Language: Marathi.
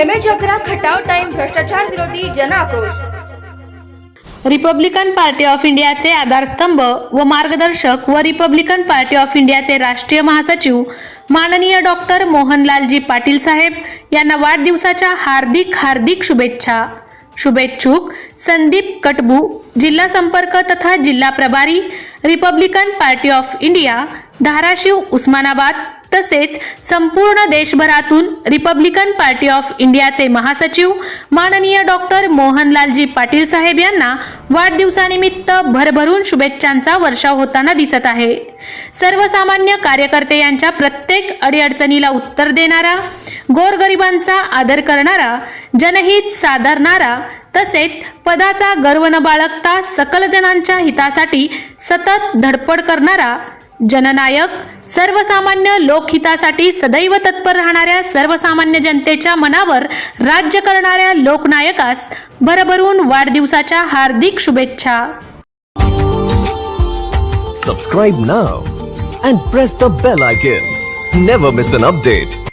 एम एच अकरा खटाव टाइम भ्रष्टाचार विरोधी जन आक्रोश रिपब्लिकन पार्टी ऑफ इंडियाचे आधारस्तंभ व मार्गदर्शक व रिपब्लिकन पार्टी ऑफ इंडियाचे राष्ट्रीय महासचिव माननीय डॉक्टर मोहनलालजी पाटील साहेब यांना वाढदिवसाच्या हार्दिक हार्दिक शुभेच्छा. शुभेच्छुक संदीप कटबू जिल्हा संपर्क तथा जिल्हा प्रभारी Republican party of India Dharashiv Osmanabad तसेच संपूर्ण देशभरातून रिपब्लिकन पार्टी ऑफ इंडियाचे महासचिव माननीय डॉक्टर मोहनलालजी पाटील साहेब यांना वाढदिवसानिमित्त भरभरून शुभेच्छांचा वर्षाव होताना दिसत आहे. सर्वसामान्य कार्यकर्ते यांच्या प्रत्येक अडीअडचणीला उत्तर देणारा गोरगरिबांचा आदर करणारा जनहित साधारणारा तसेच पदाचा गर्व न बाळगता सकलजनांच्या हितासाठी सतत धडपड करणारा जननायक सर्वसामान्य लोकहितासाठी सदैव तत्पर राहणाऱ्या सर्वसामान्य जनतेच्या मनावर राज्य करणाऱ्या लोकनायकास भरभरून वाढदिवसाच्या हार्दिक शुभेच्छा. Subscribe now and press the bell icon never miss an update